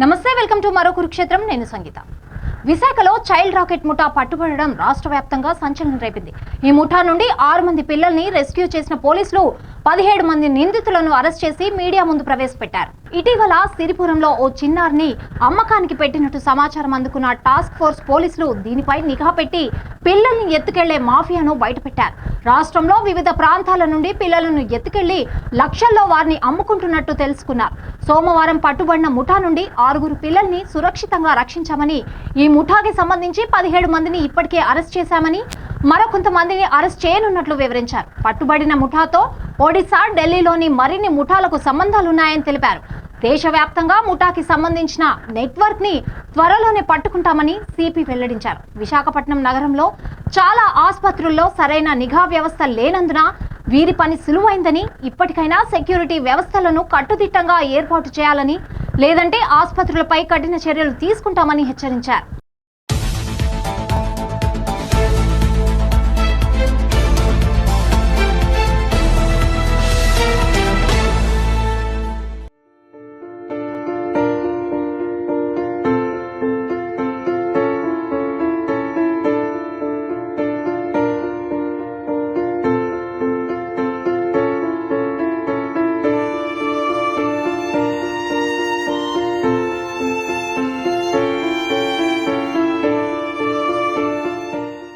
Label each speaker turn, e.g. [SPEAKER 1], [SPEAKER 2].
[SPEAKER 1] నమస్తే welcome to మరో కురుక్షేత్రం. నేను సంగీత. విశాఖలో చైల్డ్ రాకెట్ ముఠా పట్టుబడడం రాష్ట్ర వ్యాప్తంగా సంచలనం రేపింది. ఈ ముఠా నుండి ఆరు మంది పిల్లల్ని రెస్క్యూ చేసిన పోలీసులు పదిహేడు మంది నిందితులను అరెస్ట్ చేసి మీడియా ముందు ప్రవేశపెట్టారు. ఇటీవల సిరిపురంలో ఓ చిన్నారిని అమ్మకానికి పెట్టినట్టు సమాచారం అందుకున్న టాస్క్ ఫోర్స్ పోలీసులు దీనిపై నిఘా పెట్టి పిల్లల్ని ఎత్తుకెళ్ళే మాఫియాను బయటపెట్టారు. రాష్ట్రంలో వివిధ ప్రాంతాల నుండి పిల్లలను ఎత్తుకెళ్ళి లక్షల్లో వారిని అమ్ముకుంటున్నట్టు తెలుసుకున్నారు. సోమవారం పట్టుబడిన ముఠా నుండి ఆరుగురు పిల్లల్ని సురక్షితంగా రక్షించామని ఈ ముఠాకి సంబంధించి పదిహేడు మందిని ఇప్పటికే అరెస్ట్ చేశామని మరో కొంతమందిని అరెస్ట్ చేయనున్నట్లు వివరించారు. పట్టుబడిన ముఠాతో ఒడిశా ఢిల్లీలోని మరిన్ని ముఠాలకు సంబంధాలున్నాయని తెలిపారు. దేశవ్యాప్తంగా ముఠాకి సంబంధించిన నెట్వర్క్ని త్వరలోనే పట్టుకుంటామని సిపి వెల్లడించారు. విశాఖపట్నం నగరంలో చాలా ఆసుపత్రుల్లో సరైన నిఘా వ్యవస్థ లేనందున వీరి పని సులువైందని ఇప్పటికైనా సెక్యూరిటీ వ్యవస్థలను కట్టుదిట్టంగా ఏర్పాటు చేయాలని లేదంటే ఆసుపత్రులపై కఠిన చర్యలు తీసుకుంటామని హెచ్చరించారు.